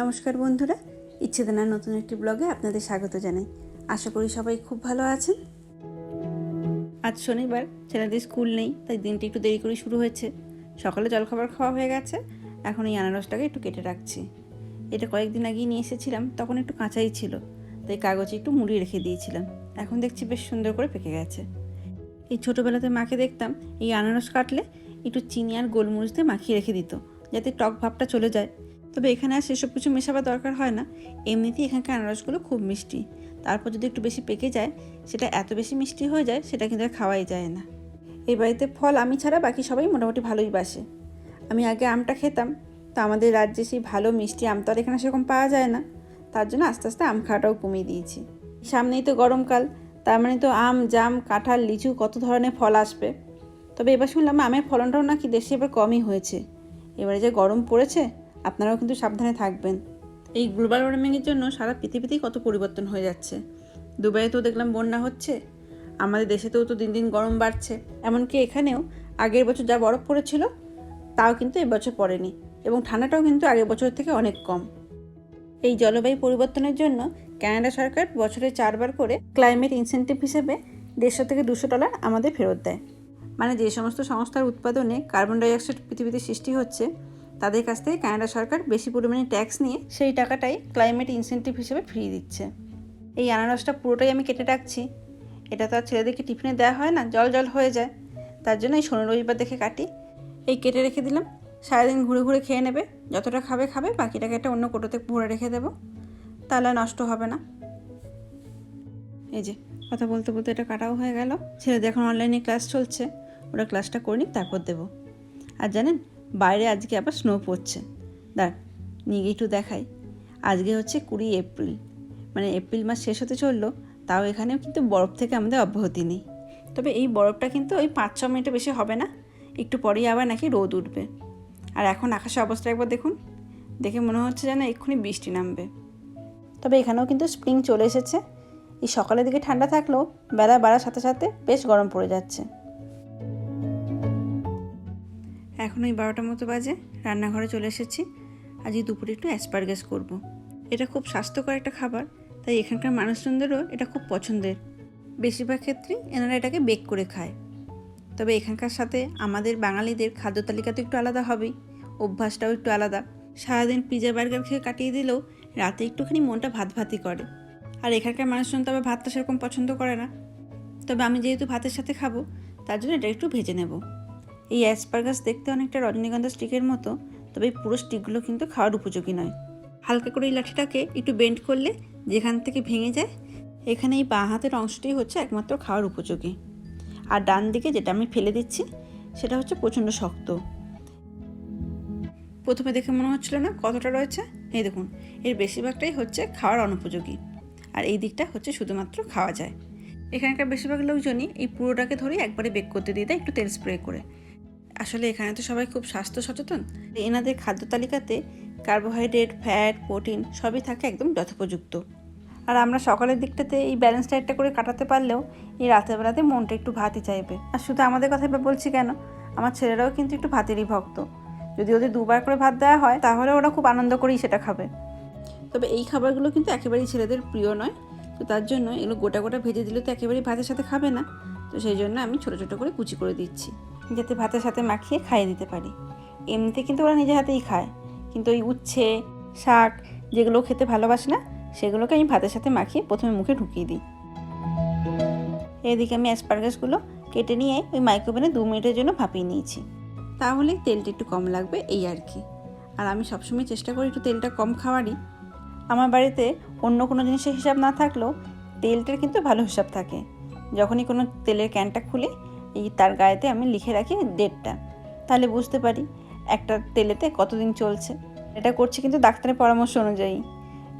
নমস্কার বন্ধুরা ইচ্ছে দেনার নতুন একটি ব্লগে আপনাদের স্বাগত জানাই। আশা করি সবাই খুব ভালো আছেন। আজ শনিবার, ছেলেদের স্কুল নেই, তাই দিনটি একটু দেরি করে শুরু হয়েছে। সকালে জলখাবার খাওয়া হয়ে গেছে, এখন এই আনারসটাকে একটু কেটে রাখছি। এটা কয়েকদিন আগেই নিয়ে এসেছিলাম, তখন একটু কাঁচাই ছিল, তাই কাগজে একটু মুড়ি রেখে দিয়েছিলাম। এখন দেখছি বেশ সুন্দর করে পেকে গেছে। এই ছোটোবেলাতে মাকে দেখতাম, এই আনারস কাটলে একটু চিনি আর গোলমরিচ দিয়ে মাখিয়ে রেখে দিত, যাতে টক ভাবটা চলে যায়। তবে এখানে আর সেসব কিছু মেশাবার দরকার হয় না। এমনিতেই এখানকার আনারসগুলো খুব মিষ্টি। তারপর যদি একটু বেশি পেকে যায়, সেটা এত বেশি মিষ্টি হয়ে যায়, সেটা কিন্তু আর খাওয়াই যায় না। এই বাড়িতে ফল, আমি ছাড়া বাকি সবাই মোটামুটি ভালোই বাসে। আমি আগে আমটা খেতাম, তো আমাদের রাজ্যে সেই ভালো মিষ্টি আম তো আর এখানে সেরকম পাওয়া যায় না। তার জন্য আস্তে আস্তে আম খাওয়াটাও কমিয়ে দিয়েছি। সামনেই তো গরমকাল, তার মানে তো আম, জাম, কাঁঠাল, লিচু কত ধরনের ফল আসবে। তবে এবার শুনলাম আমের ফলনটাও নাকি দেশে এবার কমই হয়েছে। এবারে যে গরম পড়েছে আপনারাও কিন্তু সাবধানে থাকবেন। এই গ্লোবাল ওয়ার্মিংয়ের জন্য সারা পৃথিবীতেই কত পরিবর্তন হয়ে যাচ্ছে। দুবাইয়ে তো দেখলাম বন্যা হচ্ছে, আমাদের দেশেতেও তো দিন দিন গরম বাড়ছে। এমনকি এখানেও আগের বছর যা বরফ পড়েছিল, তাও কিন্তু এবছর পড়েনি এবং ঠান্ডাটাও কিন্তু আগের বছর থেকে অনেক কম। এই জলবায়ু পরিবর্তনের জন্য কানাডা সরকার বছরে চারবার করে ক্লাইমেট ইনসেন্টিভ হিসেবে দেড়শো থেকে দুশো ডলার আমাদের ফেরত দেয়। মানে যে সমস্ত সংস্থার উৎপাদনে কার্বন ডাইঅক্সাইড পৃথিবীতে সৃষ্টি হচ্ছে তাদের কাছ থেকে কানাডা সরকার বেশি পরিমাণে ট্যাক্স নিয়ে সেই টাকাটাই ক্লাইমেট ইনসেন্টিভ হিসেবে ফিরিয়ে দিচ্ছে। এই আনারসটা পুরোটাই আমি কেটে রাখছি। এটা তো আর ছেলেদেরকে টিফিনে দেওয়া হয় না, জল জল হয়ে যায়। তার জন্য এই শনি রবিবার দেখে কাটি। এই কেটে রেখে দিলাম। সারাদিন ঘুরে ঘুরে খেয়ে নেবে। যতটা খাবে খাবে। বাকিটাকে একটা অন্য কোটোতে ভরে রেখে দেবো। তাহলে নষ্ট হবে না। এই যে, কথা বলতে বলতে এটা কাটাও হয়ে গেল। ছেলেদের এখন অনলাইনে ক্লাস চলছে। ওরা ক্লাসটা করে নিক, তারপর দেবো। আর জানেন বাইরে আজকে আবার স্নো পড়ছে। দাঁড়, নিয়ে গিয়ে একটু দেখাই। আজকে হচ্ছে কুড়ি এপ্রিল। মানে এপ্রিল মাস শেষ হতে চলল, তাও এখানেও কিন্তু বরফ থেকে আমাদের অব্যাহতি নেই। তবে এই বরফটা কিন্তু ওই পাঁচ ছ মিনিটে বেশি হবে না, একটু পরেই আবার নাকি রোদ উঠবে। আর এখন আকাশের অবস্থা একবার দেখুন, দেখে মনে হচ্ছে যেন এক্ষুনি বৃষ্টি নামবে। তবে এখানেও কিন্তু স্প্রিং চলে এসেছে। এই সকালের দিকে ঠান্ডা থাকলেও বেলা বাড়ার সাথে সাথে বেশ গরম পড়ে যাচ্ছে। এখন ওই বারোটার মতো বাজে, রান্নাঘরে চলে এসেছি। আজকে দুপুরে একটু অ্যাসপারগাস করব। এটা খুব স্বাস্থ্যকর একটা খাবার, তাই এখানকার মানুষজনদেরও এটা খুব পছন্দের। বেশিরভাগ ক্ষেত্রেই এনারা এটাকে বেক করে খায়। তবে এখানকার সাথে আমাদের বাঙালিদের খাদ্য তালিকা তো একটু আলাদা হবেই, অভ্যাসটাও একটু আলাদা। সারাদিন পিজা বার্গার খেয়ে কাটিয়ে দিলেও রাতে একটুখানি মনটা ভাত ভাতই করে। আর এখানকার মানুষজন তবে ভাতটা সেরকম পছন্দ করে না। তবে আমি যেহেতু ভাতের সাথে খাব, তার জন্য এটা একটু ভেজে নেব। এই অ্যাসপারগাস দেখতে অনেকটা রজনীগন্ধা স্টিকের মতো, তবে এই পুরো স্টিকগুলো কিন্তু খাওয়ার উপযোগী নয়। হালকা করে এই লাঠিটাকে একটু বেন্ড করলে যেখান থেকে ভেঙে যায়, এখানে এই বাঁ হাতের অংশটি হচ্ছে একমাত্র খাওয়ার উপযোগী। আর ডান দিকে যেটা আমি ফেলে দিচ্ছি, সেটা হচ্ছে প্রচণ্ড শক্ত। প্রথমে দেখে মনে হচ্ছিল না কতটা রয়েছে? এই দেখুন, এর বেশিরভাগটাই হচ্ছে খাওয়ার অনুপযোগী। আর এই দিকটা হচ্ছে শুধুমাত্র খাওয়া যায়। এখানকার বেশিরভাগ লোকজনই এই পুরোটাকে ধরে একবারে বেক করতে দিয়ে দেয় একটু তেল স্প্রে করে। আসলে এখানে তো সবাই খুব স্বাস্থ্য সচেতন। এনাদের খাদ্য তালিকাতে কার্বোহাইড্রেট, ফ্যাট, প্রোটিন সবই থাকে একদম যথোপযুক্ত। আর আমরা সকালের দিকটাতে এই ব্যালেন্স ডায়েটটা করে কাটাতে পারলেও এই রাতের বেলাতে মনটা একটু ভাতই চাইবে। আর শুধু আমাদের কথা বলছি কেন? আমার ছেলেরাও কিন্তু একটু ভাতেরই ভক্ত। যদি ওদের দুবার করে ভাত দেওয়া হয়, তাহলে ওরা খুব আনন্দ করেই সেটা খাবে। তবে এই খাবারগুলো কিন্তু একেবারেই ছেলেদের প্রিয় নয়। তো তার জন্য এগুলো গোটা গোটা ভেজে দিলে তো একেবারেই ভাতের সাথে খাবে না। তো সেই জন্য আমি ছোটো ছোটো করে কুচি করে দিচ্ছি। যাতে ভাতের সাথে মাখিয়ে খাইয়ে দিতে পারি। এমনিতে কিন্তু ওরা নিজের হাতেই খায়। কিন্তু ওই উচ্ছে, শাক যেগুলো খেতে ভালোবাসে না, সেগুলোকে আমি ভাতের সাথে মাখিয়ে প্রথমে মুখে ঢুকিয়ে দিই। এদিকে আমি অ্যাসপারগাসগুলো কেটে নিয়ে ওই মাইক্রোওভেনে দু মিনিটের জন্য ভাপিয়ে নিয়েছি। তাহলে তেলটা একটু কম লাগবে, এই আর কি। আর আমি সবসময় চেষ্টা করি একটু তেলটা কম খাওয়ারই। আমার বাড়িতে অন্য কোনো জিনিসের হিসাব না থাকলেও তেলটার কিন্তু ভালো হিসাব থাকে। যখনই কোনো তেলের ক্যানটা খুলি এই তার গায়েতে আমি লিখে রাখি ডেটটা। তাহলে বুঝতে পারি একটা তেলেতে কতদিন চলছে। এটা করছি কিন্তু ডাক্তারের পরামর্শ অনুযায়ী।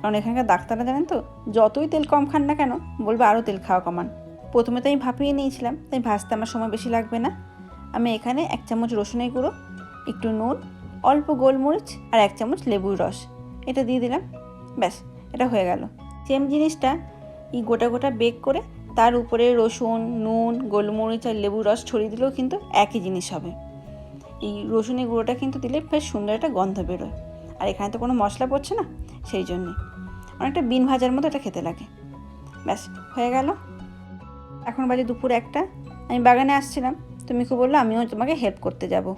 কারণ এখানকার ডাক্তাররা জানেন তো, যতই তেল কম খান না কেন, বলবে আরও তেল খাওয়া কমান। প্রথমে তো আমি ভাপিয়ে নিয়েছিলাম, তাই ভাজতে আমার সময় বেশি লাগবে না। আমি এখানে এক চামচ রসুনের গুঁড়ো, একটু নুন, অল্প গোলমরিচ আর এক চামচ লেবুর রস। এটা দিয়ে দিলাম, ব্যাস, এটা হয়ে গেল। সেম জিনিসটা এই গোটা গোটা বেক করে তার উপরে রসুন নুন গোলমরিচ আর লেবুর রস ছড়িয়ে দিলেও কিন্তু একই জিনিস হবে। এই রসুনের গুঁড়োটা কিন্তু দিলে বেশ সুন্দর একটা গন্ধ বেরোয়। আর এখানে তো কোনো মশলা পড়ছে না সেই জন্যে। অনেকটা বিন ভাজার মতো এটা খেতে লাগে। ব্যাস হয়ে গেল। এখন বাজে দুপুর একটা। আমি বাগানে আসছিলাম। তুমি খুব বলল আমিও তোমাকে হেল্প করতে যাব।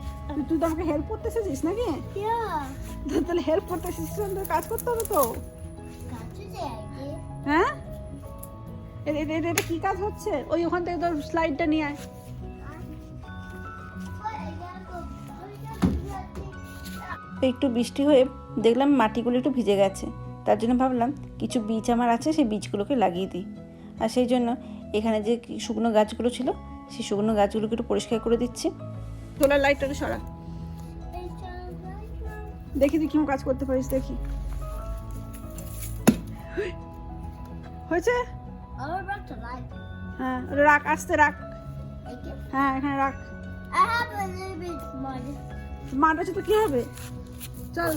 তুই তো আমাকে হেল্প করতে এসেছিস নাকি. তাহলে হেল্প করতে এসেছিস কাজ করতে হবে তো. হ্যাঁ? এটা কি কাজ হচ্ছে? ওই ওখান থেকে তোর স্লাইডটা নিয়ে আয়। একটু বৃষ্টি হয়ে দেখলাম মাটিগুলো একটু ভিজে গেছে। তার জন্য ভাবলাম কিছু বীজ আমার আছে সেই বীজগুলোকে লাগিয়ে দিই। আর সেই জন্য এখানে যে শুকনো গাছগুলো ছিল সেই শুকনো গাছগুলোকে একটু পরিষ্কার করে দিচ্ছি। সোলার লাইটটা সরা। দেখি তুই কেমন কাজ করতে পারিস দেখি। হয়েছে? হ্যাঁ রাখ আসতে রাখ. হ্যাঁ এখানে রাখ I have a little bit money. মাঠ আছে তো কি হবে চল.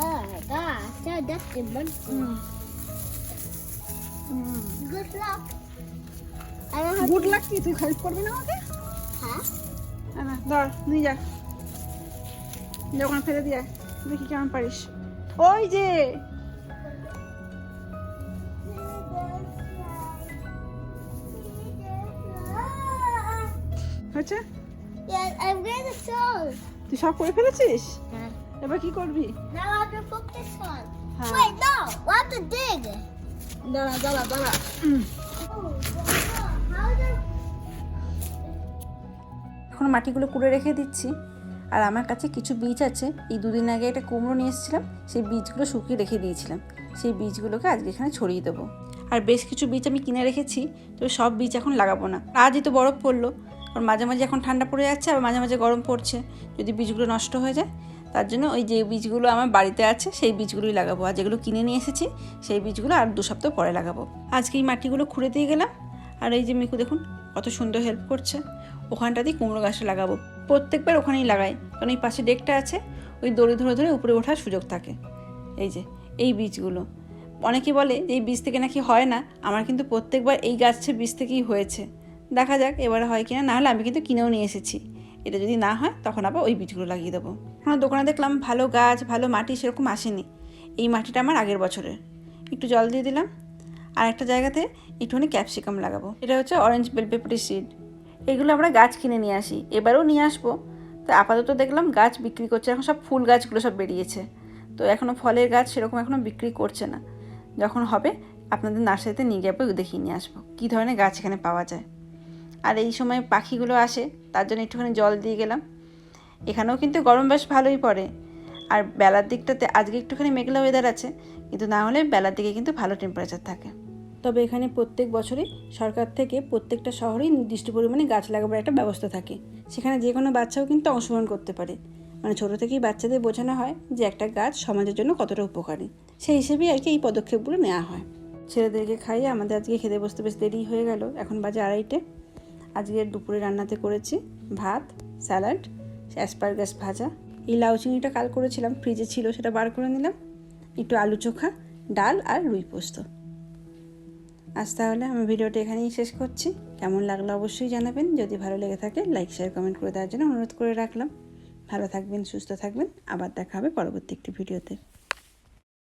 Oh গুড লাক কি তুই হেল্প করবি না আমাকে না ধর নিয়ে যা যখন ফেলে দিয়ে দেখি কেমন পারিস Oye. হচ্ছে তুই সব করে ফেলেছিস? কি করবি? হ্যাঁ। এখন মাটিগুলো কুড়ে রেখে দিচ্ছি। আর আমার কাছে কিছু বীজ আছে। এই দুদিন আগে একটা কুমড়ো নিয়ে এসেছিলাম, সেই বীজগুলো শুকিয়ে রেখে দিয়েছিলাম। সেই বীজগুলোকে আজকে এখানে ছড়িয়ে দেবো। আর বেশ কিছু বীজ আমি কিনে রেখেছি, তো সব বীজ এখন লাগাবো না। আজই তো বরফ পড়ল, আর মাঝে মাঝে এখন ঠান্ডা পড়ে যাচ্ছে আর মাঝে মাঝে গরম পড়ছে। যদি বীজগুলো নষ্ট হয়ে যায়, তার জন্য ওই যে বীজগুলো আমার বাড়িতে আছে, সেই বীজগুলোই লাগাবো। আর যেগুলো কিনে নিয়ে এসেছি, সেই বীজগুলো আর দু সপ্তাহ পরে লাগাবো। আজকে এই মাটিগুলো খুঁড়ে দিয়ে গেলাম আর এই যে মিকু, দেখুন, কত সুন্দর হেল্প করছে। ওখানটাতেই কুমড়ো গাছটা লাগাবো। প্রত্যেকবার ওখানেই লাগাই, কারণ এই পাশে ডেকটা আছে, ওই দড়ি ধরে ধরে উপরে ওঠার সুযোগ থাকে। এই যে, এই বীজগুলো। অনেকে বলে যে এই বীজ থেকে নাকি হয় না, আমার কিন্তু প্রত্যেকবার এই গাছের বীজ থেকেই হয়েছে। দেখা যাক এবারে হয় কিনা, না হলে আমি কিন্তু কিনেও নিয়ে এসেছি। এটা যদি না হয়, তখন আবার ওই বীজগুলো লাগিয়ে দেবো। আমার দোকানে দেখলাম ভালো গাছ, ভালো মাটি সেরকম আসেনি। এই মাটিটা আমার আগের বছরের। একটু জল দিয়ে দিলাম। আর একটা জায়গাতে একটুখানি ক্যাপসিকাম লাগাবো। এটা হচ্ছে অরেঞ্জ বেল পেপারি সিড এগুলো আমরা গাছ কিনে নিয়ে আসি। এবারেও নিয়ে আসব। তো আপাতত দেখলাম গাছ বিক্রি করছে। এখন সব ফুল গাছগুলো সব বেরিয়েছে। তো এখনও ফলের গাছ সেরকম এখনও বিক্রি করছে না। যখন হবে আপনাদের নার্সারিতে নিয়ে যাব দেখিয়ে নিয়ে আসব কী ধরনের গাছ এখানে পাওয়া যায়। আর এই সময় পাখিগুলো আসে, তার জন্য একটুখানি জল দিয়ে গেলাম। এখানেও কিন্তু গরম বেশ ভালোই পড়ে। আর বেলার দিকটাতে আজকে একটুখানি মেঘলা ওয়েদার আছে। কিন্তু না হলে বেলার দিকে কিন্তু ভালো টেম্পারেচার থাকে। তবে এখানে প্রত্যেক বছরই সরকার থেকে প্রত্যেকটা শহরেই নির্দিষ্ট পরিমাণে গাছ লাগাবার একটা ব্যবস্থা থাকে। সেখানে যে কোনো বাচ্চাও কিন্তু অংশগ্রহণ করতে পারে। মানে ছোটো থেকেই বাচ্চাদের বোঝানো হয় যে একটা গাছ সমাজের জন্য কতটা উপকারী। সেই হিসেবেই আর কি এই পদক্ষেপগুলো নেওয়া হয়। ছেলেদেরকে খাইয়ে আমাদের আজকে খেতে বসতে বেশ দেরি হয়ে গেল। এখন বাজে আড়াইটে। আজকে দুপুরে রান্নাতে করেছি ভাত, স্যালাড অ্যাসপারগাস ভাজা। এই লাউ চিংড়িটা কাল করেছিলাম। ফ্রিজে ছিল, সেটা বার করে নিলাম। একটু আলু চোখা, ডাল আর রুই পোস্ত। আজ তাহলে আমি ভিডিওটা এখানেই শেষ করছি। কেমন লাগল অবশ্যই জানাবেন। যদি ভালো লেগে থাকে লাইক শেয়ার কমেন্ট করে দেওয়ার জন্য অনুরোধ করে রাখলাম। ভালো থাকবেন, সুস্থ থাকবেন। আবার দেখা হবে পরবর্তী একটি ভিডিওতে।